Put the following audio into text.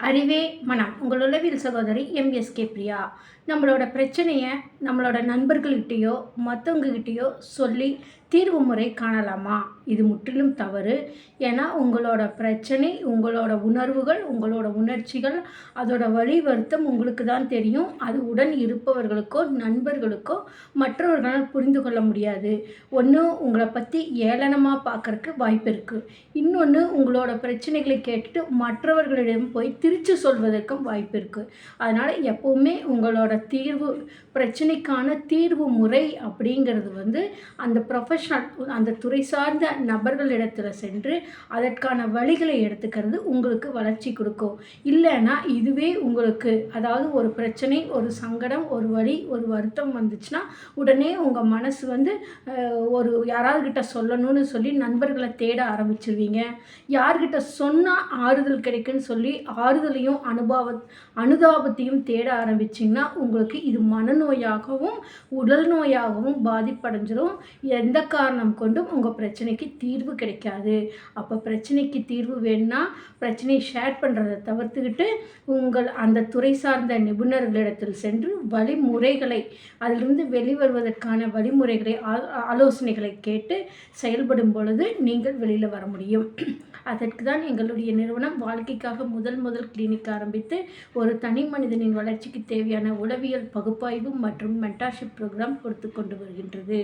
அறிவே மனம். உங்கள் உளவியல் சகோதரி எம்எஸ்கே பிரியா. நம்மளோட பிரச்சனையை நம்மளோட நண்பர்கள்கிட்டயோ மற்றவங்ககிட்டயோ சொல்லி தீர்வு முறை காணலாமா? இது முற்றிலும் தவறு. ஏன்னா உங்களோட பிரச்சனை உங்களோட உணர்வுகள் உங்களோட உணர்ச்சிகள் அதோட வழி வருத்தம் உங்களுக்கு தான் தெரியும். அது உடன் இருப்பவர்களுக்கோ நண்பர்களுக்கோ மற்றவர்களால் புரிந்து கொள்ள முடியாது. ஒன்று உங்களை பற்றி ஏளனமாக பார்க்குறக்கு வாய்ப்பு இருக்குது இன்னொன்று உங்களோட பிரச்சனைகளை கேட்டுட்டு மற்றவர்களிடம் போய் பிரித்து சொல்வதற்கும் வாய்ப்பு இருக்குது அதனால் எப்போவுமே உங்களோட தீர்வு பிரச்சனைக்கான தீர்வு முறை அப்படிங்கிறது வந்து அந்த ப்ரொஃபஷனல் அந்த துறை சார்ந்த நபர்களிடத்தில் சென்று அதற்கான வழிகளை எடுத்துக்கிறது உங்களுக்கு வளர்ச்சி கொடுக்கும். இல்லைன்னா இதுவே உங்களுக்கு அதாவது ஒரு பிரச்சனை ஒரு சங்கடம் ஒரு வழி ஒரு வருத்தம் வந்துச்சுன்னா உடனே உங்கள் மனசு வந்து ஒரு யாராவது கிட்ட சொல்லணும்னு சொல்லி நண்பர்களை தேட ஆரம்பிச்சிருவீங்க. யார்கிட்ட சொன்னால் ஆறுதல் கிடைக்குன்னு சொல்லி ஆறுதலையும் அனுபவ அனுதாபத்தையும் தேட ஆரம்பிச்சிங்கன்னா உங்களுக்கு இது மனநோயாகவும் உடல் நோயாகவும் பாதிப்படைஞ்சிடும் எந்த காரணம் கொண்டும் உங்கள் பிரச்சனைக்கு தீர்வு கிடைக்காது. அப்போ பிரச்சனைக்கு தீர்வு வேணும்னா பிரச்சனையை ஷேர் பண்ணுறதை தவிர்த்துக்கிட்டு உங்கள் அந்த துறை சார்ந்த நிபுணர்களிடத்தில் சென்று வழிமுறைகளை அதிலிருந்து வெளிவருவதற்கான வழிமுறைகளை ஆலோசனைகளை கேட்டு செயல்படும் பொழுது நீங்கள் வெளியில் வர முடியும். அதற்கு தான் எங்களுடைய நிறுவனம் வாழ்க்கைக்காக முதல் முதல் கிளினிக் ஆரம்பித்து ஒரு தனி மனிதனின் வளர்ச்சிக்கு தேவையான உளவியல் பகுப்பாய்வு மற்றும் மென்டார்ஷிப் ப்ரோக்ராம் கொடுத்து கொண்டு வருகின்றது.